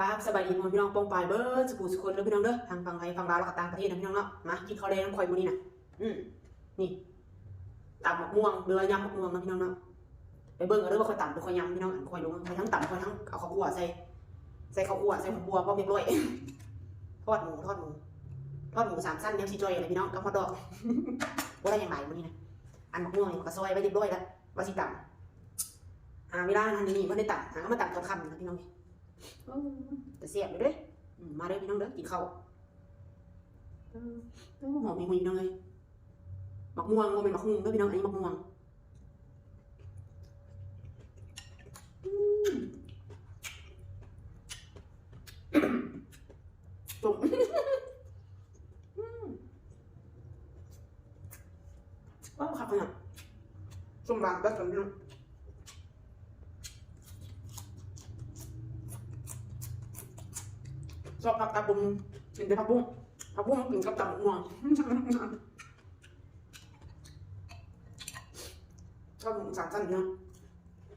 ครับสบายดีพี่น้องปองปายเบิร์ดสปูสคนเด้อพี่น้องเด้อทางฝั่งไทยฝั่งลาวแล้วก็ต่างประเทศนะพี่น้องเนาะมากินข้าวแดงน้ำข่อยมื้อนี้นะอืมนี่ตำมะม่วงเรือยำมะม่วงนะพี่น้องเนาะไปเบิ่งเอาเด้อว่าข่อยตำหรือข่อยยำพี่น้องอันข่อยลงข่อยทั้งตำข่อยทั้งเอาข้าวคั่วใส่ใส่ข้าวคั่วใส่ผักบัวพร้อมเรียบร้อยทอดหมูทอดหมูทอดหมูสามสั้นเนี่ยสิจอยอะไรพี่น้องกับฮอทดอกบ่ได้อย่างไรมื้อนี้นะอันมะม่วงนี่มันก็ซอยไว้เรียบร้อยแล้วว่าสิตำหาเวลาทันนี้บ่ได้ตำหามาตำกับคำนะพี่น้อง แต่เสียบเลยเด้มาเด้อพี่น้องเด้อกินข้าวเออเออหอมมีหุ่น้องเลยมะม่วงบ่เป็นมะฮุ่งเด้อพี่น้องอันนี้มะม่วงอืมจุ่มว้าวขับขนาดส้มบางแบบกันพี่น้อง ชอบผักกระปุงกินแต่ผักบุ้งผักบุ้งกินกับตำบักม่วงชอบหมูสามชั้นเนาะ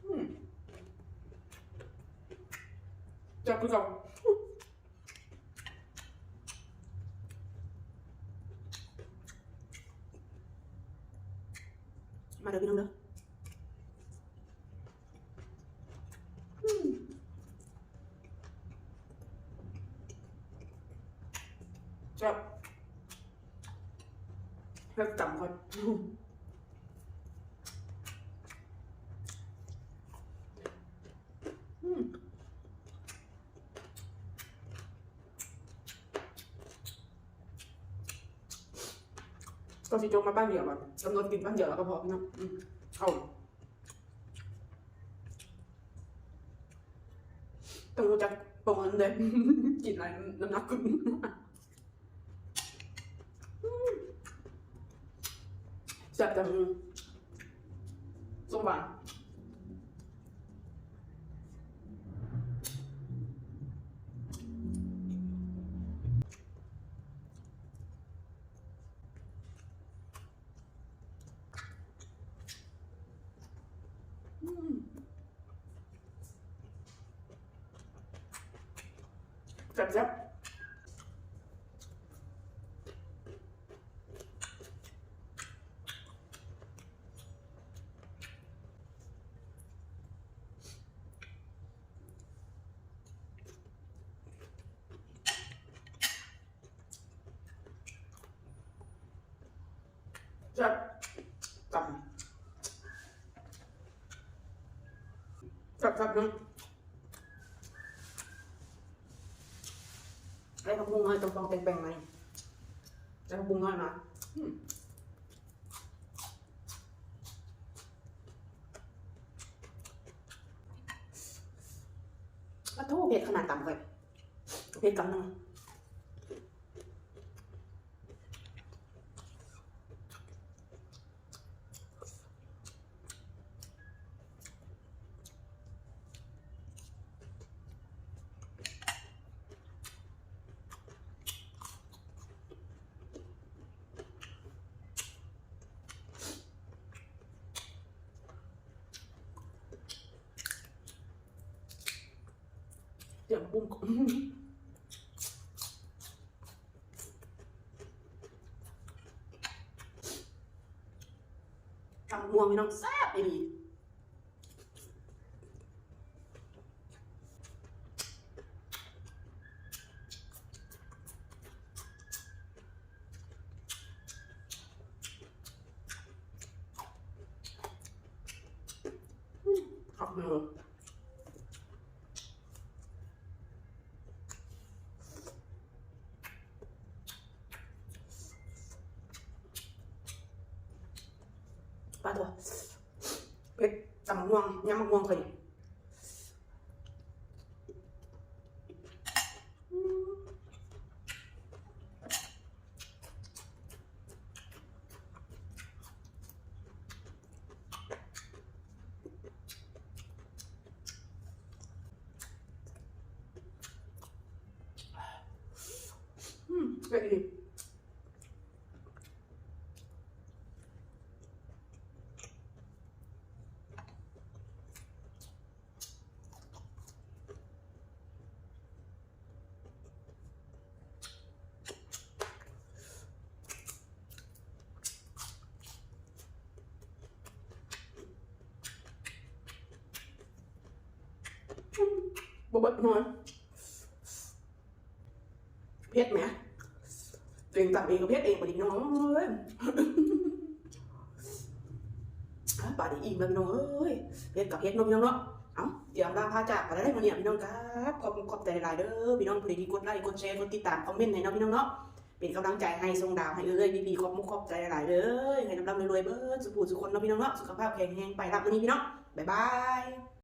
อืมจับพี่กับมาเดี๋ยวพี่น้องเด้อม ชอบ เลิกจำคนอืมก็สิจกมาบ้านเดียวแบบกำหนดกินบ้านเดียวแล้วก็พอพี่น้องอืมเข้าต้องรู้จักประมาณเด็กินอะไรน้ำหนักขึ้น แซ่บจังส้ม หวานอืมแซ่บแซ่บแซ่บจำแซ่บแซ่บนาะไอ้ผักบุ้งน้ตรงฟองแบ่งๆมานี่ไอ้ผักบุ้งน้อยมาอืมอะโทษเผ็ดขนาดต่ำเลยเผ็ดกำลังี๋ยวปุ้มก่อนทำม่วงไม่ต้องแซ่บดีขับเลย ปลาตัวเผ็ดตำมะม่วงยำมะม่วงเคยดิอืมเผ็ดดี บเบิดนอนเผ็ดไหมตัวเองตักเองก็เผ็ดเองปดิพี่น้องเอ้ยป่าดีอิ่มแล้วพี่น้องเอ้ยเผ็ดกับเผ็ดเนาะพี่น้องเนาะเอ้าเดี๋ยวลาพาจากกันได้มาเนี่ยพี่น้องครับขอบคุณขอบใจหลายๆเด้อพี่น้องผู้ใดที่กดไลค์กดแชร์กดติดตามคอมเมนต์ให้เนาะพี่น้องเนาะเป็นกำลังใจให้ทรงดาวให้เอ้ยพี่พี่ๆขอบมุกขอบใจหลายๆเด้อให้ลำๆรวยๆเบิร์ดสุขูสุขคนเนาะพี่น้องเนาะสุขภาพแข็งแรงไปรับวันนี้พี่น้องบ๊ายบาย